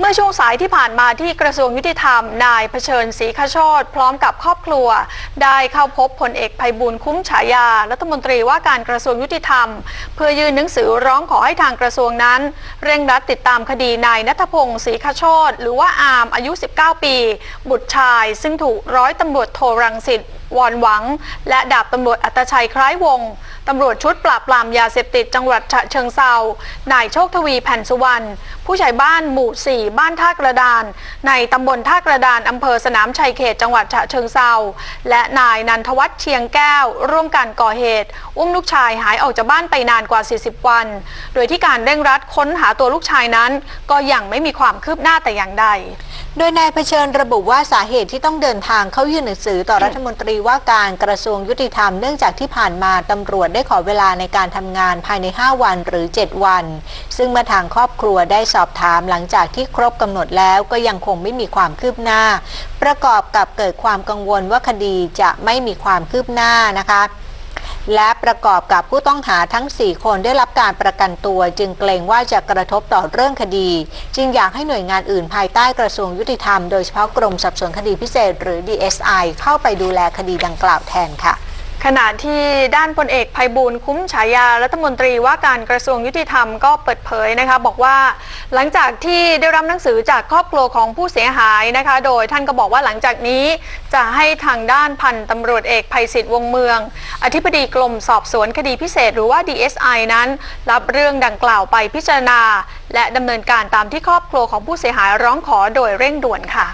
เมื่อช่วงสายที่ผ่านมาที่กระทรวงยุติธรรม นายเผชิญศรีขชตพร้อมกับครอบครัว ได้เข้าพบพลเอกภัยบูลย์คุ้มฉายา รัฐมนตรีว่าการกระทรวงยุติธรรม เพื่อยื่นหนังสือร้องขอให้ทางกระทรวงนั้น เร่งรัดติดตามคดีนายนัทพงศ์ศรีขชตหรือว่าอามอายุ 19 ปี บุตรชาย ซึ่งถูกร้อยตำรวจโทรังสิต วอนหวัง และดาบตำรวจอัตชัยคล้ายวงตำรวจชุดปราบปรามยาเสพติดจังหวัดฉะเชิงเซานายโชคทวีแผ่นสุวรรณผู้ใหญ่บ้านหมู่ 4 บ้านท่ากระดาน ในตำบลท่ากระดานอำเภอสนามชัยเขตจังหวัดฉะเชิงเซาและนายนันทวัฒน์เชียงแก้ว ร่วมกันก่อเหตุ อุ้มลูกชายหายออกจากบ้านไปนานกว่า 40 วัน โดยที่การเร่งรัดค้นหาตัวลูกชายนั้น ก็ยังไม่มีความคืบหน้าแต่อย่างใด โดยนายเผชิญระบุว่าสาเหตุที่ต้องเดินทางเข้ายื่นหนังสือต่อรัฐมนตรีว่าการกระทรวงยุติธรรมเนื่องจากที่ผ่านมาตำรวจได้ขอเวลาในการทำงานภายใน 5 วันหรือ 7 วัน ซึ่งมาทางครอบครัวได้สอบถามหลังจากที่ครบกำหนดแล้วก็ยังคงไม่มีความคืบหน้า ประกอบกับเกิดความกังวลว่าคดีจะไม่มีความคืบหน้านะคะ และประกอบกับผู้ต้องหาทั้ง 4 คนได้รับการประกันตัว จึงเกรงว่าจะกระทบต่อเรื่องคดี จึงอยากให้หน่วยงานอื่นภายใต้กระทรวงยุติธรรมโดยเฉพาะกรมสอบสวนคดีพิเศษ หรือ DSI เข้าไปดูแลคดีดังกล่าวแทนค่ะ ขณะที่ด้านพลเอกภัยบูลย์คุ้มฉายารัฐมนตรีว่าการกระทรวงยุติธรรมก็เปิดเผยนะคะ บอกว่าหลังจากที่ได้รับหนังสือจากครอบครัวของผู้เสียหายนะคะ โดยท่านก็บอกว่าหลังจากนี้จะให้ทางด้านพันตำรวจเอกภัยศิษฐ์วงเมือง อธิบดีกรมสอบสวนคดีพิเศษหรือว่า DSI นั้น รับเรื่องดังกล่าวไปพิจารณา และดำเนินการตามที่ครอบครัวของผู้เสียหายร้องขอโดยเร่งด่วนค่ะ